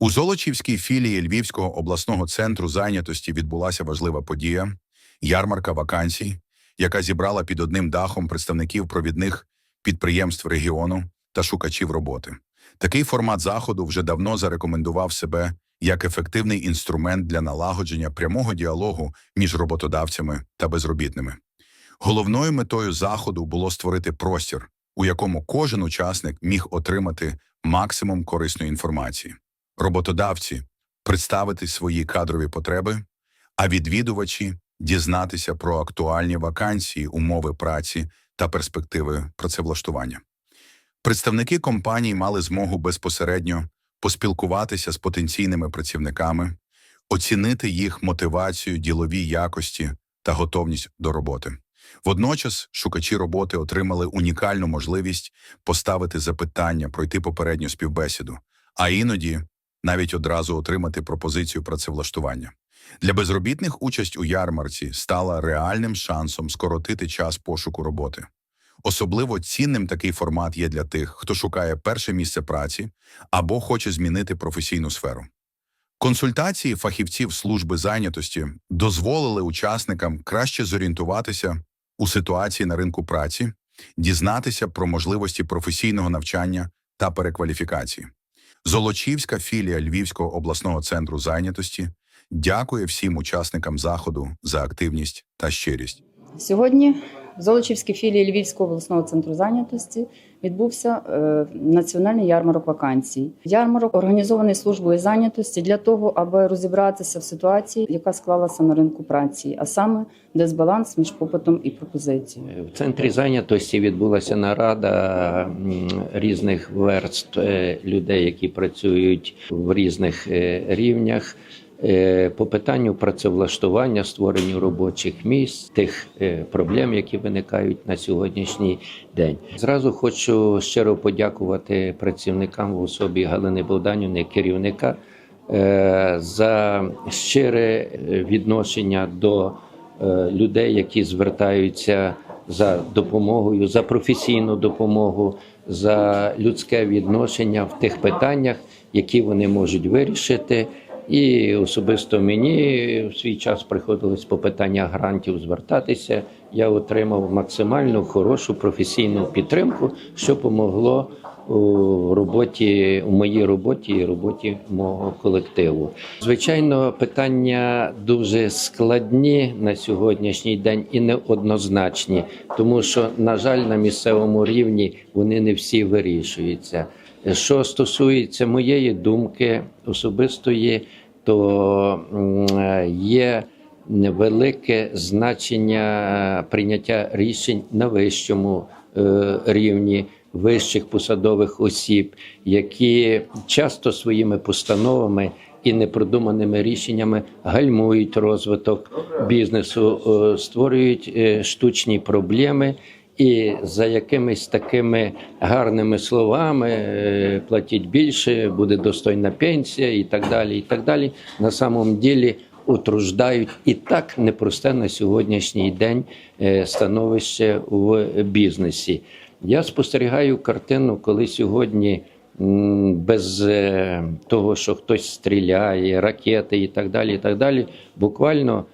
У Золочівській філії Львівського обласного центру зайнятості відбулася важлива подія – ярмарка вакансій, яка зібрала під одним дахом представників провідних підприємств регіону та шукачів роботи. Такий формат заходу вже давно зарекомендував себе як ефективний інструмент для налагодження прямого діалогу між роботодавцями та безробітними. Головною метою заходу було створити простір, у якому кожен учасник міг отримати максимум корисної інформації. Роботодавці представити свої кадрові потреби, а відвідувачі дізнатися про актуальні вакансії, умови праці та перспективи працевлаштування. Представники компаній мали змогу безпосередньо поспілкуватися з потенційними працівниками, оцінити їх мотивацію, ділові якості та готовність до роботи. Водночас шукачі роботи отримали унікальну можливість поставити запитання, пройти попередню співбесіду, а іноді навіть одразу отримати пропозицію працевлаштування. Для безробітних участь у ярмарці стала реальним шансом скоротити час пошуку роботи. Особливо цінним такий формат є для тих, хто шукає перше місце праці або хоче змінити професійну сферу. Консультації фахівців служби зайнятості дозволили учасникам краще зорієнтуватися у ситуації на ринку праці, дізнатися про можливості професійного навчання та перекваліфікації. Золочівська філія Львівського обласного центру зайнятості дякує всім учасникам заходу за активність та щирість. Сьогодні в Золочівській філії Львівського обласного центру зайнятості відбувся е, національний ярмарок вакансій. Ярмарок організований службою зайнятості для того, аби розібратися в ситуації, яка склалася на ринку праці, а саме дисбаланс між попитом і пропозицією. В центрі зайнятості відбулася нарада різних верств е, людей, які працюють в різних е, рівнях. Е, По питанню працевлаштування, створенню робочих місць, тих е, проблем, які виникають на сьогоднішній день. Зразу хочу щиро подякувати працівникам в особі Галини Богданівни, керівника, е, за щире відношення до людей, які звертаються за допомогою, за професійну допомогу, за людське відношення в тих питаннях, які вони можуть вирішити. І особисто мені в свій час приходилось по питаннях грантів звертатися. Я отримав максимально хорошу професійну підтримку, що помогло у роботі у моїй роботі і роботі мого колективу. Звичайно, питання дуже складні на сьогоднішній день і неоднозначні, тому що, на жаль, на місцевому рівні вони не всі вирішуються. Що стосується моєї думки особистої, то є велике значення прийняття рішень на вищому е, рівні вищих посадових осіб, які часто своїми постановами і непродуманими рішеннями гальмують розвиток бізнесу, е, створюють е, штучні проблеми. І за якимись такими гарними словами е, платіть більше, буде достойна пенсія і так далі. І так далі. На самом ділі утруждають і так непросте на сьогоднішній день е, становище в бізнесі. Я спостерігаю картину, коли сьогодні без е, того, що хтось стріляє, ракети і так далі, і так далі, буквально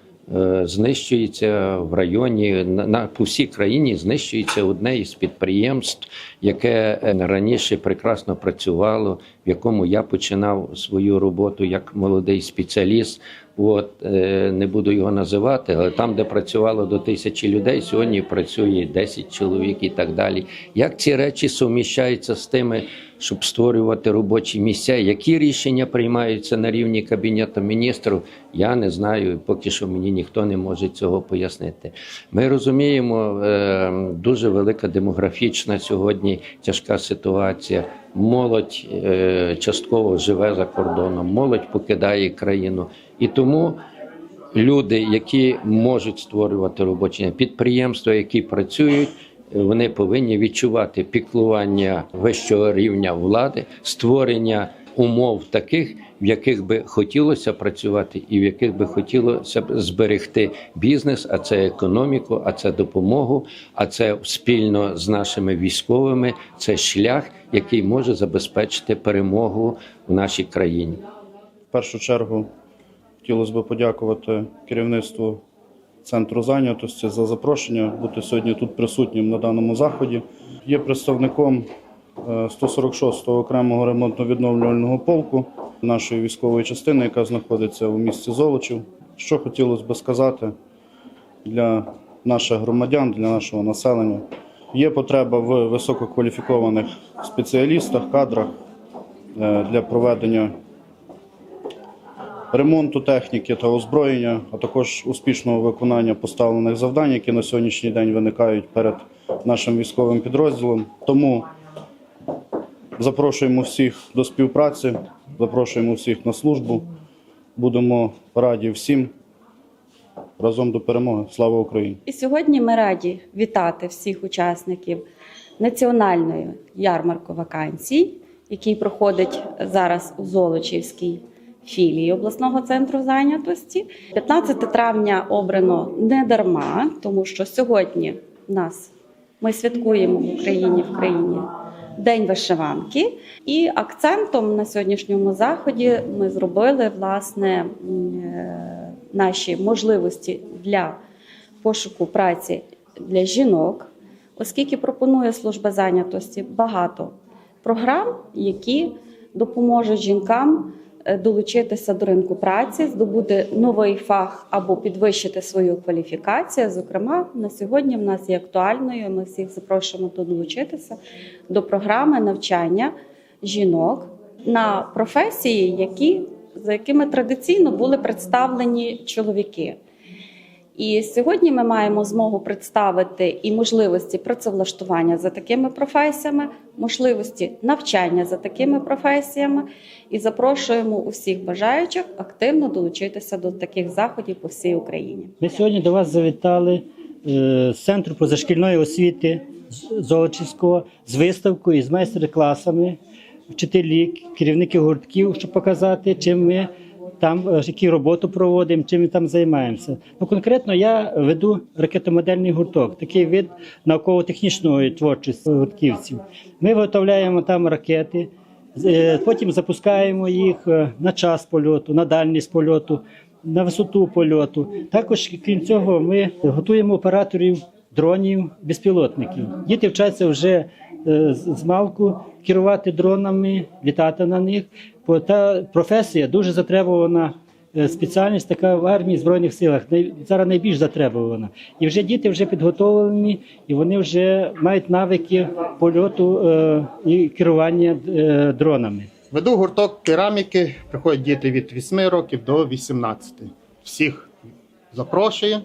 знищується в районі на, на по всій країні знищується одне із підприємств, яке е, раніше прекрасно працювало, в якому я починав свою роботу як молодий спеціаліст. От е, не буду його називати, але там, де працювало до тисячі людей, сьогодні працює 10 чоловік і так далі. Як ці речі суміщаються з тими, щоб створювати робочі місця? Які рішення приймаються на рівні кабінету міністрів? Я не знаю. Поки що мені ніхто не може цього пояснити. Ми розуміємо, е, дуже велика демографічна сьогодні тяжка ситуація. Молодь е, частково живе за кордоном, молодь покидає країну. І тому люди, які можуть створювати робочі підприємства, які працюють, вони повинні відчувати піклування вищого рівня влади, створення умов таких, в яких би хотілося працювати, і в яких би хотілося б зберегти бізнес, а це економіку, а це допомогу, а це спільно з нашими військовими. Це шлях, який може забезпечити перемогу в нашій країні. В першу чергу хотілося б подякувати керівництву центру зайнятості за запрошення бути сьогодні тут присутнім на даному заході. Є представником е, 146-го окремого ремонтно-відновлювального полку нашої військової частини, яка знаходиться у місті Золочів. Що хотілося б сказати для наших громадян, для нашого населення. Є потреба в висококваліфікованих спеціалістах, кадрах е, для проведення ремонту техніки та озброєння, а також успішного виконання поставлених завдань, які на сьогоднішній день виникають перед нашим військовим підрозділом. Тому запрошуємо всіх до співпраці, запрошуємо всіх на службу. Будемо раді всім разом до перемоги. Слава Україні! І сьогодні ми раді вітати всіх учасників національної ярмарку вакансій, який проходить зараз у Золочівській філії обласного центру зайнятості. 15 травня обрано не дарма, тому що сьогодні нас ми святкуємо в Україні в країні День вишиванки. І акцентом на сьогоднішньому заході ми зробили власне е, наші можливості для пошуку праці для жінок, оскільки пропонує служба зайнятості багато програм, які допоможуть жінкам долучитися до ринку праці, здобути новий фах або підвищити свою кваліфікацію. Зокрема, на сьогодні в нас є актуальною. Ми всіх запрошуємо долучитися до програми навчання жінок на професії, які за якими традиційно були представлені чоловіки. І сьогодні ми маємо змогу представити і можливості працевлаштування за такими професіями, можливості навчання за такими професіями, і запрошуємо усіх бажаючих активно долучитися до таких заходів по всій Україні. Ми сьогодні до вас завітали е, з центру позашкільної освіти Золочівського з виставкою з майстер-класами, вчителі, керівники гуртків, щоб показати, чим ми там е, які роботу проводимо, чим ми там займаємося. Ну конкретно я веду ракетомодельний гурток, такий вид науково-технічної творчості гуртківців. Ми виготовляємо там ракети. Е, Потім запускаємо їх е, на час польоту, на дальність польоту, на висоту польоту. Також, крім цього, ми готуємо операторів дронів, безпілотників. Діти вчаться вже е, з малку керувати дронами, літати на них. Бо та професія дуже затребувана. е, Спеціальність така в армії збройних силах зараз найбільш затребувана, і вже діти вже підготовлені, і вони вже мають навики польоту е, і керування дронами. Веду гурток кераміки, приходять діти від 8 років до 18. Всіх запрошую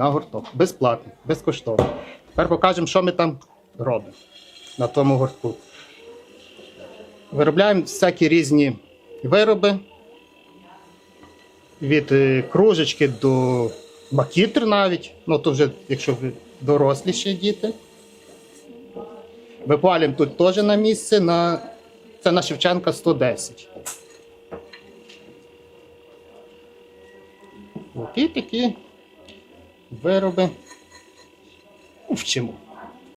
на гурток. Безплатно, безкоштовно. Тепер покажемо, що ми там робимо на тому гуртку. Виробляємо всякі різні вироби. Від е, кружечки до макітр навіть. Ну, то вже, якщо ви доросліші діти. Випалюємо тут теж на місце. На... Це на Шевченка 110. От і такі вироби вчимо.